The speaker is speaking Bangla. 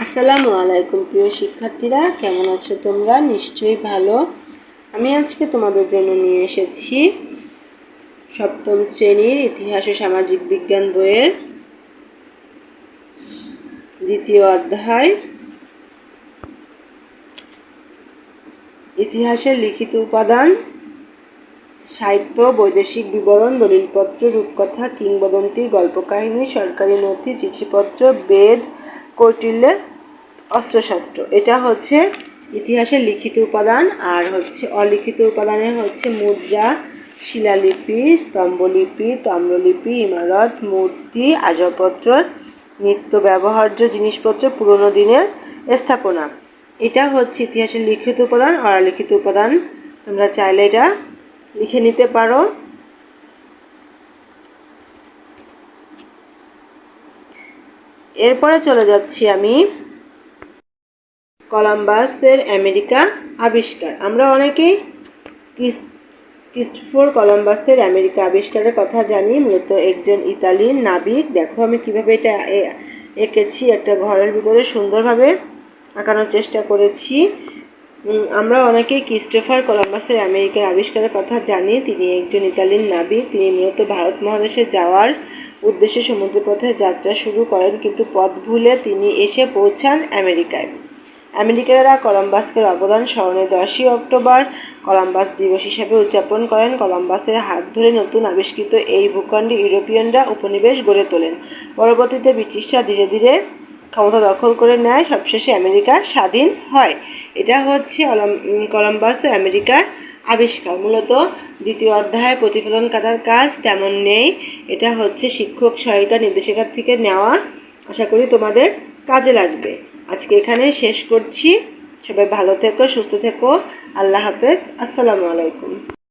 আসসালামু আলাইকুম, প্রিয় শিক্ষার্থীরা, কেমন আছো তোমরা? নিশ্চয়ই ভালো। আমি আজকে তোমাদের জন্য নিয়ে এসেছি সপ্তম শ্রেণির ইতিহাস ও সামাজিক বিজ্ঞান বইয়ের দ্বিতীয় অধ্যায়। ইতিহাসের লিখিত উপাদান, সাহিত্য, বৈদেশিক বিবরণ, দলিলপত্র, রূপকথা, কিংবদন্তি গল্প কাহিনী সরকারি নথি, চিঠিপত্র, বেদ কৌটিল্যের অস্ত্রশাস্ত্র। এটা হচ্ছে ইতিহাসের লিখিত উপাদান আর হচ্ছে অলিখিত উপাদানে হচ্ছে মুদ্রা, শিলালিপি, স্তম্ভলিপি, তাম্রলিপি, ইমারত, মূর্তি, আসবাবপত্র, নিত্য ব্যবহার্য জিনিসপত্র, পুরনো দিনের স্থাপনা। এটা হচ্ছে ইতিহাসের লিখিত উপাদান অলিখিত উপাদান। তোমরা চাইলে এটা লিখে নিতে পারো। এরপরে চলে যাচ্ছি আমি কলাম্বাসের আমেরিকা আবিষ্কার। আমরা অনেকেই ক্রিস্টোফোর কলম্বাসের আমেরিকা আবিষ্কারের কথা জানি, মূলত একজন ইতালির নাবিক। দেখো আমি কীভাবে এটা এঁকেছি, একটা ঘরের ভিতরে সুন্দরভাবে আঁকানোর চেষ্টা করেছি। আমরা অনেকেই ক্রিস্টোফার কলম্বাসের আমেরিকার আবিষ্কারের কথা জানি। তিনি একজন ইতালির নাবিক, তিনি মূলত ভারত মহাদেশে যাওয়ার উদ্দেশ্যে সমুদ্রপথে যাত্রা শুরু করেন, কিন্তু পথ ভুলে তিনি এসে পৌঁছান আমেরিকায়। আমেরিকারা কলম্বাসের অবদান স্মরণে দশই অক্টোবর কলম্বাস দিবস হিসাবে উদযাপন করেন। কলম্বাসের হাত ধরে নতুন আবিষ্কৃত এই ভূখণ্ডে ইউরোপিয়ানরা উপনিবেশ গড়ে তোলেন। পরবর্তীতে ব্রিটিশরা ধীরে ধীরে ক্ষমতা দখল করে নেয়। সবশেষে আমেরিকা স্বাধীন হয়। এটা হচ্ছে কলম্বাস আমেরিকার আবিষ্কার। মূলত দ্বিতীয় অধ্যায়ে প্রতিফলন কাটার কাজ তেমন নেই। এটা হচ্ছে শিক্ষক সহায়িকা নির্দেশিকার থেকে নেওয়া। আশা করি তোমাদের কাজে লাগবে। আজকে এখানে শেষ করছি। সবাই ভালো থেকো, সুস্থ থেকো। আল্লাহ হাফেজ। আসসালামু আলাইকুম।